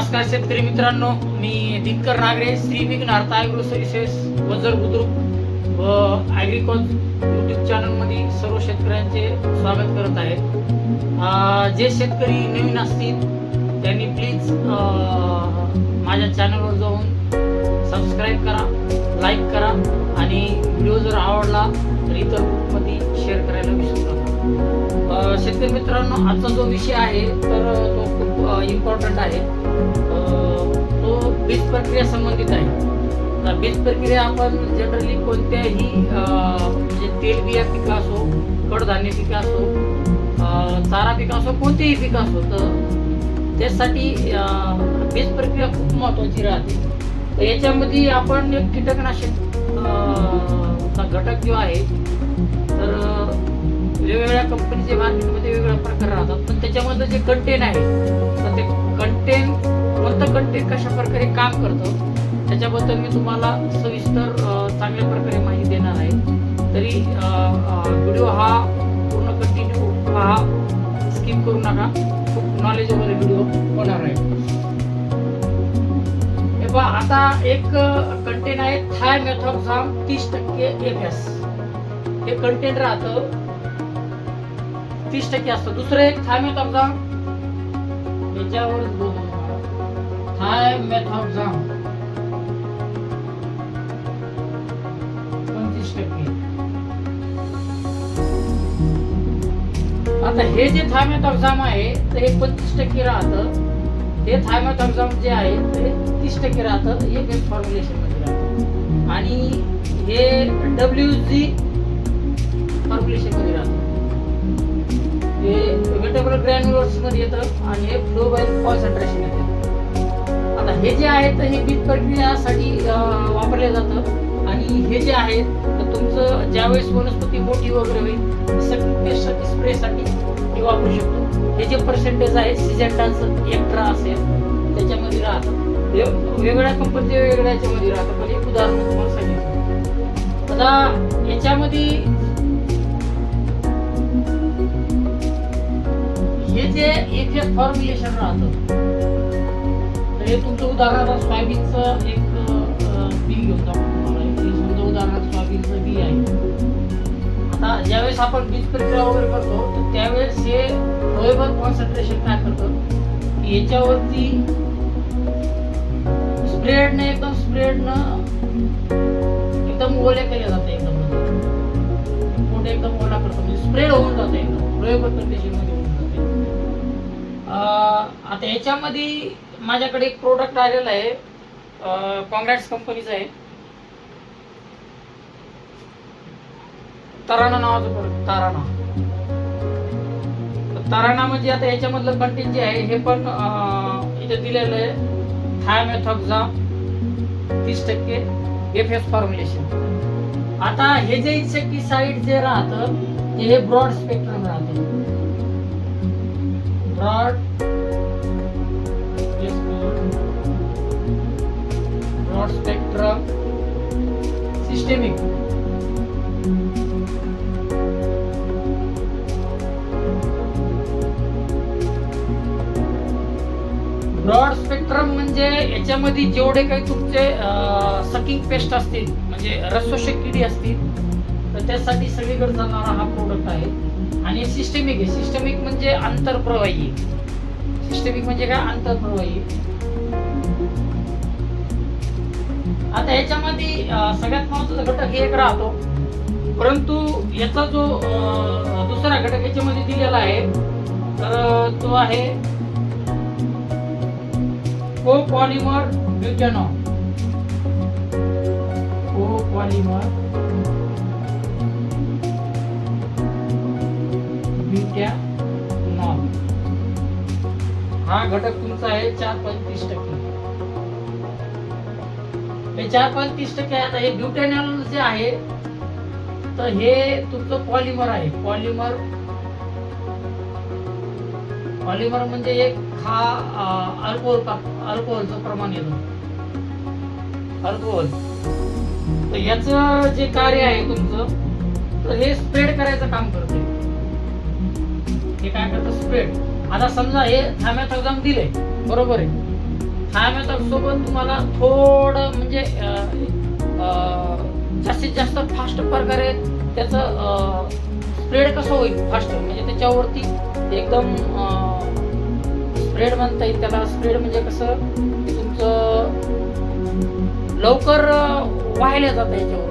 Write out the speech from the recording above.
नमस्कार शेतकरी मित्रांनो मी दिनकर नागरे श्री विघ्नार्थ ॲग्रो सर्व्हिसेस वजर बुद्रुक व ॲग्रिकॉल यूट्यूब चॅनलमध्ये सर्व शेतकऱ्यांचे स्वागत करत आहे. जे शेतकरी नवीन असतील त्यांनी प्लीज माझ्या चॅनलवर जाऊन सबस्क्राईब करा. लाईक करा आणि व्हिडिओ जर आवडला तर इतर ग्रुपमध्ये शेअर करायला विसरू नका. शेतकरी मित्रांनो आजचा जो विषय आहे तर तो खूप इम्पॉर्टंट आहे. तो बीज प्रक्रिया संबंधित आहे. तर बीज प्रक्रिया आपण जनरली कोणत्याही म्हणजे म्हणजे तेलबिया पिकं असो कडधान्य पिका असो चारा पिकं असो कोणतेही पिका असो तर त्यासाठी बीज प्रक्रिया खूप महत्त्वाची राहते. तर याच्यामध्ये आपण एक कीटकनाशक चा घटक जो आहे तर वेगवेगळ्या कंपनीचे मार्केटमध्ये वेगवेगळ्या प्रकार राहतात. पण त्याच्यामध्ये जे कंटेन आहे तर ते कंटेन कोणतं कंटेन कशा प्रकारे काम करतं त्याच्याबद्दल मी तुम्हाला सविस्तर चांगल्या प्रकारे माहिती देणार आहे. तरी व्हिडिओ हा पूर्ण कंटिन्यू पहा. स्किप करू नका. खूप नॉलेजेबल व्हिडिओ होणार आहे. हे आता एक कंटेन आहे थाय मेथॉक्झाम तीस टक्के एफ एस हे कंटेन राहतं. तीस टक्के असतं. दुसरं एक थाय मेथॉक्झाम याच्यावर थाय मेथॉक्झाम पंचवीस टक्के. आता हे जे थायमेथॉक्झाम आहे तर हे पंचवीस टक्के राहतं. हे थायमेथॉक्झाम जे आहे ते तीस टक्के राहतं हे बेस्ट फॉर्म्युलेशनमध्ये राहतं. आणि हे डब्ल्यू जी फॉर्म्युलेशनमध्ये राहतं. हे वेटेबल ग्रॅन्युलर्समध्ये येतं आणि हे फ्लोबाईल कॉन्सन्ट्रेशन येतं. आता हे जे आहे तर हे बीज प्रक्रियासाठी वापरलं वापरले जातं. आणि हे जे आहे तर तुमचं ज्यावेळेस वनस्पती मोठी वगैरे होईल पेस्टसाठी स्प्रेसाठी हे वापरू शकतो. हे जे पर्सेंटेज आहे सिजेंटाचं एक्ट्रा असेल त्याच्यामध्ये राहतं. हे वेगवेगळ्या कंपनीचे वेगळ्या याच्यामध्ये राहतं. पण एक उदाहरण तुम्हाला सांगितलं. आता याच्यामध्ये हे जे एक जे फॉर्म्युलेशन राहतं तर हे तुमचं उदाहरणार्थ सोयाबीनचं एक बी घेऊन जाऊ समजा उदाहरणार्थ सोयाबीनचं बी आहे. आता ज्यावेळेस आपण बीज प्रक्रिया वगैरे करतो तर त्यावेळेस हे फ्लोएबल कॉन्सन्ट्रेशन काय करतं? की याच्यावरती स्प्रेडनं एकदम स्प्रेडनं एकदम ओले केले जाते एकदम. पोट एकदम ओला करतो? म्हणजे स्प्रेड होऊन जाते एकदम. फ्लोएबलमध्ये म्हणजे होऊन जाते. आता याच्यामध्ये माझ्याकडे एक प्रोडक्ट आलेला आहे. कॉंग्रॅट्स कंपनीचा आहे. तराना नावाचं प्रोडक्ट ताराना. तराना म्हणजे आता याच्यामधलं कंटेंट जे आहे हे पण इथे दिलेलं आहे. थायमेथॉक्झाम तीस टक्के एफ एस फॉर्म्युलेशन आता हे जे इन्सेक्टिसाइड जे राहतं ते हे ब्रॉड स्पेक्ट्रम राहते. Broad broad spectrum systemic broad spectrum म्हणजे याच्यामध्ये जेवढे काही तुमचे सकिंग पेस्ट असतील म्हणजे रसोषक किडी असतील तर त्यासाठी सगळीकडे जाणारा हा प्रोडक्ट आहे. आणि सिस्टेमिक आहे. सिस्टेमिक म्हणजे आंतरप्रवाही. सिस्टेमिक म्हणजे काय? आंतरप्रवाही. आता याच्यामध्ये सगळ्यात महत्त्वाचा घटक हे एक राहतो. परंतु याचा जो दुसरा घटक याच्यामध्ये दिलेला आहे तर तो आहे कोपॉलिमर ब्युटॅनॉल कोपॉलिमर ब्युटॅनॉल हा घटक तुमचा आहे चार पॉईंट तीस टक्के. हे चार पॉईंट तीस टक्के आता हे ब्युटॅनॉल जे आहे तर हे तुमचं पॉलिमर आहे. पॉलिमर पॉलिमर म्हणजे एक हा अल्कोहोल अल्कोहोलचं प्रमाण येतो. अल्कोहोल. तर याचं जे कार्य आहे तुमचं तर हे स्प्रेड करायचं काम करते. हे काय करतं? स्प्रेड आता समजा हे थायमॅथॉक्झाम दिले बरोबर आहे. थायमॅथॉक्स सोबत तुम्हाला थोडं म्हणजे जास्तीत जास्त फास्ट प्रकारे त्याचं स्प्रेड कसं होईल? फास्ट म्हणजे त्याच्यावरती एकदम स्प्रेड म्हणता येईल त्याला. स्प्रेड म्हणजे कसं तुमचं लवकर अं, जातं याच्यावर.